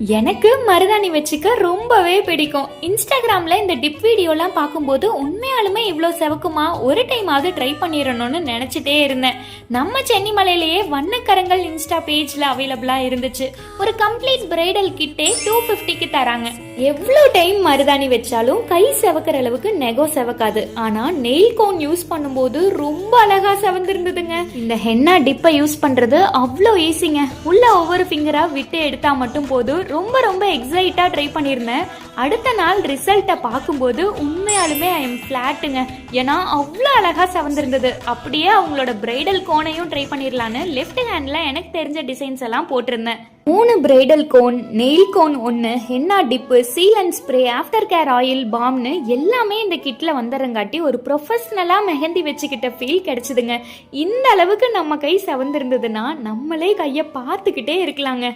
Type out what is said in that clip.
எனக்கு மருதாணி வச்சுக்க ரொம்பவே பிடிக்கும். இன்ஸ்டாகிராமில் இந்த டிப் வீடியோலாம் பார்க்கும்போது உண்மையாலுமே இவ்வளோ செவக்குமா? ஒரு டைமாவது ட்ரை பண்ணிடணும்னு நினச்சிட்டே இருந்தேன். நம்ம சென்னிமலையிலேயே வண்ணக்கரங்கள் இன்ஸ்டா பேஜில் அவைலபிளாக இருந்துச்சு. ஒரு கம்ப்ளீட் பிரைடல் கிட்டே டூ ஃபிஃப்டிக்கு தராங்க. எவ்வளோ டைம் மருதாணி வச்சாலும் கை செவக்கிற அளவுக்கு நெகோ செவக்காது. ஆனால் நெயில் கோன் யூஸ் பண்ணும்போது ரொம்ப அழகாக செவந்திருந்ததுங்க. இந்த ஹென்னா டிப்பை யூஸ் பண்ணுறது அவ்வளோ ஈஸிங்க உள்ள ஒவ்வொரு ஃபிங்கராக விட்டு எடுத்தால் மட்டும் போதும். ரொம்ப ரொம்ப எக்ஸைட்டாக ட்ரை பண்ணியிருந்தேன். அடுத்த நாள் ரிசல்ட்டை பார்க்கும்போது உண்மையாலுமே ஐ எம் ஃப்ளாட்டுங்க ஏன்னா அவ்வளோ அழகாக செவந்திருந்தது. அப்படியே அவங்களோட பிரைடல் கோனையும் ட்ரை பண்ணிடலான்னு லெஃப்ட் ஹேண்டில் எனக்கு தெரிஞ்ச டிசைன்ஸ் எல்லாம் போட்டிருந்தேன். மூணு பிரைடல் கோன் நெயில் கோன் ஒன்று henna tip seal and spray after care oil பாம்னு எல்லாமே இந்த கிட்டில் வந்துடுறங்காட்டி ஒரு ப்ரொஃபஷ்னலாக மெஹந்தி வச்சுக்கிட்ட ஃபீல் கிடைச்சிதுங்க. இந்த அளவுக்கு நம்ம கை செவந்திருந்ததுன்னா நம்மளே கையை பார்த்துக்கிட்டே இருக்கலாங்க.